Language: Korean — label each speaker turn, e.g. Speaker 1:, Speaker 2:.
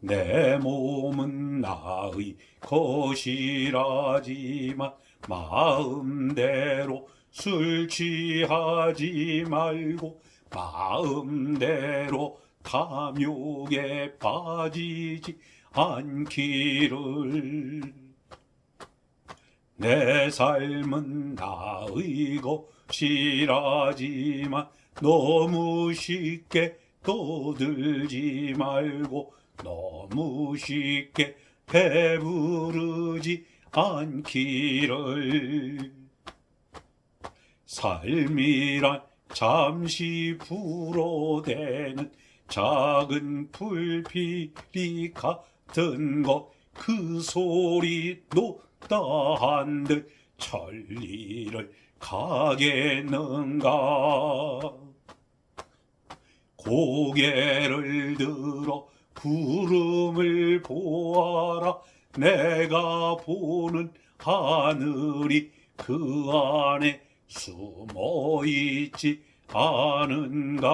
Speaker 1: 내 몸은 나의 것이라지만 마음대로 술 취하지 말고 마음대로 탐욕에 빠지지 않기를. 내 삶은 나의 것이라지만 너무 쉽게 떠들지 말고 너무 쉽게 배부르지 않기를. 삶이란 잠시 불어대는 작은 불필이 같은 것 그 소리 높다 한들 천리를 가겠는가? 고개를 들어 구름을 보아라. 내가 보는 하늘이 그 안에 숨어 있지 않은가